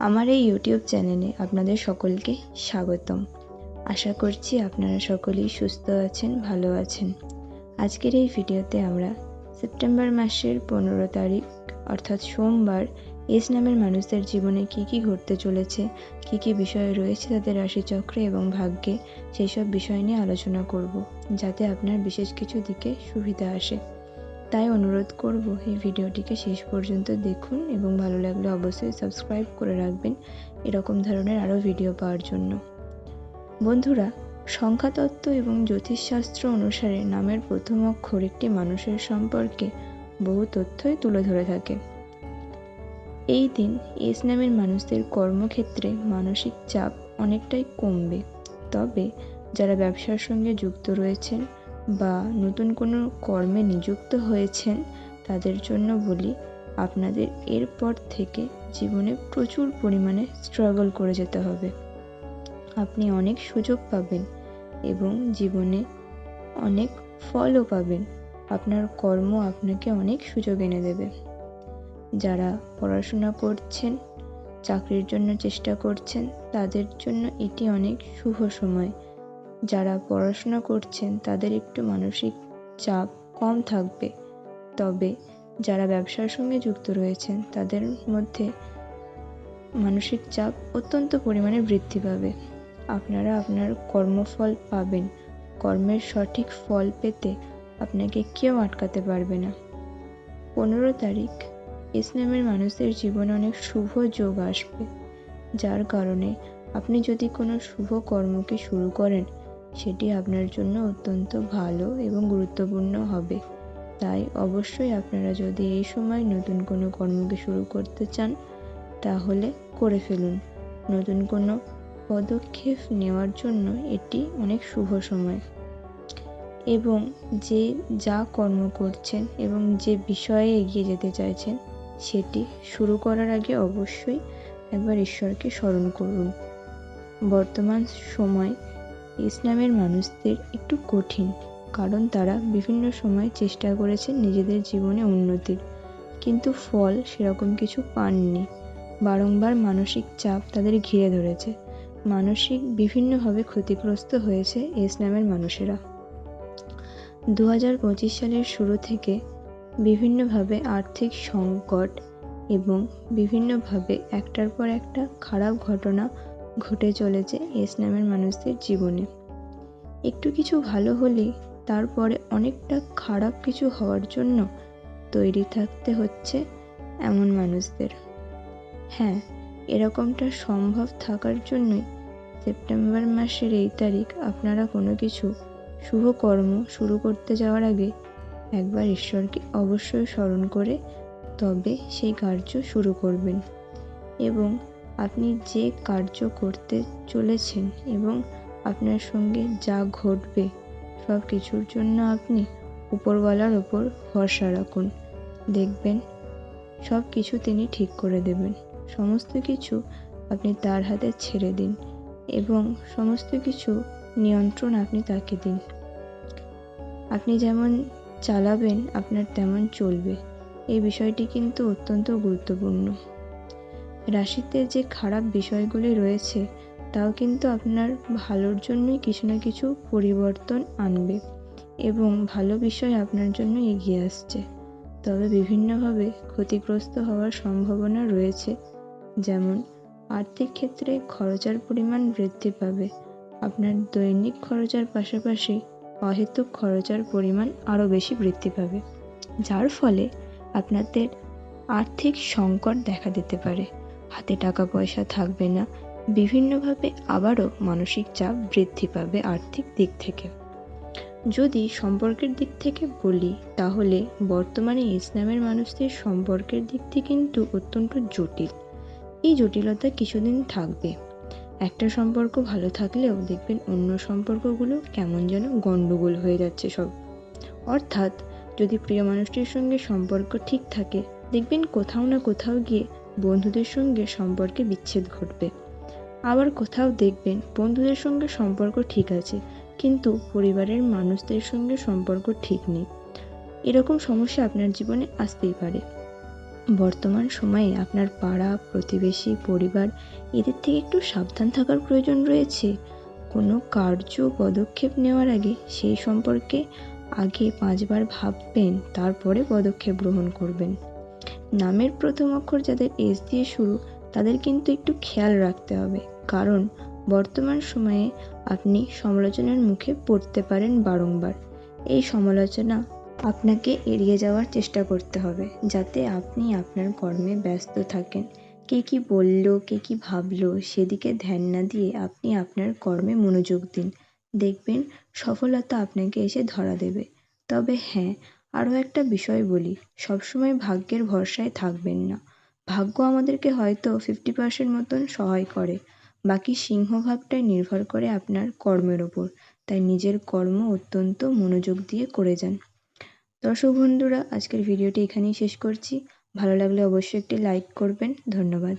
আমার এই ইউটিউব চ্যানেলে আপনাদের সকলকে স্বাগতম। আশা করছি আপনারা সকলেই সুস্থ আছেন, ভালো আছেন। আজকের এই ভিডিওতে আমরা সেপ্টেম্বর মাসের পনেরো তারিখ, অর্থাৎ সোমবার, এস নামের মানুষদের জীবনে কী কী ঘটতে চলেছে, কী কী বিষয় রয়েছে তাদের রাশিচক্রে এবং ভাগ্যে, সেই সব বিষয় নিয়ে আলোচনা করব, যাতে আপনার বিশেষ কিছু দিকে সুবিধা আসে। তাই অনুরোধ করব এই ভিডিওটিকে শেষ পর্যন্ত দেখুন এবং ভালো লাগলে অবশ্যই সাবস্ক্রাইব করে রাখবেন এরকম ধরনের আরও ভিডিও পাওয়ার জন্য। বন্ধুরা, সংখ্যাতত্ত্ব এবং জ্যোতিষশাস্ত্র অনুসারে নামের প্রথম অক্ষর একটি মানুষের সম্পর্কে বহু তথ্যই তুলে ধরে থাকে। এই দিন এস নামের মানুষদের কর্মক্ষেত্রে মানসিক চাপ অনেকটাই কমবে। তবে যারা ব্যবসার সঙ্গে যুক্ত রয়েছেন বা নতুন কোনো কর্মে নিযুক্ত হয়েছেন, তাদের জন্য বলি, আপনাদের এরপর থেকে জীবনে প্রচুর পরিমাণে স্ট্রাগল করে যেতে হবে। আপনি অনেক সুযোগ পাবেন এবং জীবনে অনেক ফলও পাবেন। আপনার কর্ম আপনাকে অনেক সুযোগ এনে দেবে। যারা পড়াশোনা করছেন, চাকরির জন্য চেষ্টা করছেন, তাদের জন্য এটি অনেক শুভ সময়। যারা পড়াশোনা করছেন, তাদের একটু মানসিক চাপ কম থাকবে। তবে যারা ব্যবসার সঙ্গে যুক্ত রয়েছেন, তাদের মধ্যে মানসিক চাপ অত্যন্ত পরিমাণে বৃদ্ধি পাবে। আপনারা আপনার কর্মফল পাবেন। কর্মের সঠিক ফল পেতে আপনাকে কেউ আটকাতে পারবে না। পনেরো তারিখ, ইসলামের মানুষদের জীবনে অনেক শুভ যোগ আসবে। যার কারণে আপনি যদি কোনো শুভ কর্মকে শুরু করেন সেটি আপনার জন্য অত্যন্ত ভালো এবং গুরুত্বপূর্ণ হবে। তাই অবশ্যই আপনারা যদি এই সময় নতুন কোনো কর্মকে শুরু করতে চান, তাহলে করে ফেলুন। নতুন কোনো পদক্ষেপ নেওয়ার জন্য এটি অনেক শুভ সময়। এবং যে যা কর্ম করছেন এবং যে বিষয়ে এগিয়ে যেতে চাইছেন, সেটি শুরু করার আগে অবশ্যই একবার ঈশ্বরকে স্মরণ করুন। বর্তমান সময় ইসলামের মানুষদের একটু কঠিন, কারণ তারা বিভিন্ন সময় চেষ্টা করেছেন নিজেদের জীবনে উন্নতির। কিন্তু ফল সেরকম কিছু পাননি। বারংবার মানসিক চাপ তাদের ঘিরে ধরেছে। মানসিক বিভিন্নভাবে ক্ষতিগ্রস্ত হয়েছে ইসলামের মানুষেরা। দু হাজার পঁচিশ সালের শুরু থেকে বিভিন্নভাবে আর্থিক সংকট এবং বিভিন্নভাবে একটার পর একটা খারাপ ঘটনা ঘটে চলেছে এস নামের মানুষদের জীবনে। একটু কিছু ভালো হলেই তারপরে অনেকটা খারাপ কিছু হওয়ার জন্য তৈরি থাকতে হচ্ছে এমন মানুষদের। হ্যাঁ এরকমটা সম্ভব থাকার জন্যই সেপ্টেম্বর মাসের এই তারিখ আপনারা কোনো কিছু শুভ কর্ম শুরু করতে যাওয়ার আগে একবার ঈশ্বরকে অবশ্যই স্মরণ করে তবে সেই কার্য শুরু করবেন। এবং আপনি যে কার্য করতে চলেছেন এবং আপনার সঙ্গে যা ঘটবে, সব কিছুর জন্য আপনি উপরওয়ালার ওপর ভরসা রাখুন। দেখবেন, সব কিছু তিনি ঠিক করে দেবেন। সমস্ত কিছু আপনি তার হাতে ছেড়ে দিন এবং সমস্ত কিছু নিয়ন্ত্রণ আপনি তাকে দিন। আপনি যেমন চালাবেন, আপনার তেমন চলবে। এই বিষয়টি কিন্তু অত্যন্ত গুরুত্বপূর্ণ। রাশিতে যে খারাপ বিষয়গুলি রয়েছে, তাও কিন্তু আপনার ভালোর জন্যই কিছু না কিছু পরিবর্তন আনবে এবং ভালো বিষয় আপনার জন্য এগিয়ে আসছে। তবে বিভিন্নভাবে ক্ষতিগ্রস্ত হওয়ার সম্ভাবনা রয়েছে, যেমন আর্থিক ক্ষেত্রে খরচার পরিমাণ বৃদ্ধি পাবে, আপনার দৈনিক খরচার পাশাপাশি অহেতুক খরচার পরিমাণ আরও বেশি বৃদ্ধি পাবে, যার ফলে আপনাদের আর্থিক সংকট দেখা দিতে পারে। হাতে টাকা পয়সা থাকবে না। বিভিন্নভাবে আবারও মানসিক চাপ বৃদ্ধি পাবে আর্থিক দিক থেকে। যদি সম্পর্কের দিক থেকে বলি, তাহলে বর্তমানে ইসলামের মানুষদের সম্পর্কের দিকটি কিন্তু অত্যন্ত জটিল। এই জটিলতা কিছুদিন থাকবে। একটা সম্পর্ক ভালো থাকলেও দেখবেন অন্য সম্পর্কগুলো কেমন যেন গণ্ডগোল হয়ে যাচ্ছে সব। অর্থাৎ যদি প্রিয় মানুষটির সঙ্গে সম্পর্ক ঠিক থাকে, দেখবেন কোথাও না কোথাও গিয়ে বন্ধুদের সঙ্গে সম্পর্কে বিচ্ছেদ ঘটবে। আবার কোথাও দেখবেন বন্ধুদের সঙ্গে সম্পর্ক ঠিক আছে, কিন্তু পরিবারের মানুষদের সঙ্গে সম্পর্ক ঠিক নেই। এরকম সমস্যা আপনার জীবনে আসতেই পারে। বর্তমান সময়ে আপনার পাড়া, প্রতিবেশী, পরিবার, এদের থেকে একটু সাবধান থাকার প্রয়োজন রয়েছে। কোনো কার্য পদক্ষেপ নেওয়ার আগে সেই সম্পর্কে আগে পাঁচবার ভাববেন, তারপরে পদক্ষেপ গ্রহণ করবেন। নামের প্রথম অক্ষর যাদের এস দিয়ে শুরু, তাদের কিন্তু একটু খেয়াল রাখতে হবে। কারণ, বর্তমান সময়ে আপনি সমালোচনার মুখে পড়তে পারেন বারংবার। এই সমালোচনা আপনাকে এড়িয়ে যাওয়ার চেষ্টা করতে হবে, যাতে আপনি আপনার কর্মে ব্যস্ত থাকেন। কে কী বলল, কে কী ভাবলো, সেদিকে ধ্যান না দিয়ে আপনি আপনার কর্মে মনোযোগ দিন। দেখবেন সফলতা আপনাকে এসে ধরা দেবে। তবে হ্যাঁ আরও একটা বিষয় বলি, সবসময় ভাগ্যের ভরসায় থাকবেন না। ভাগ্য আমাদেরকে হয়তো ফিফটি পার্সেন্ট মতন সহায় করে, বাকি সিংহভাগটাই নির্ভর করে আপনার কর্মের ওপর। তাই নিজের কর্ম অত্যন্ত মনোযোগ দিয়ে করে যান। দর্শক বন্ধুরা, আজকের ভিডিওটি এখানেই শেষ করছি। ভালো লাগলে অবশ্যই একটি লাইক করবেন। ধন্যবাদ।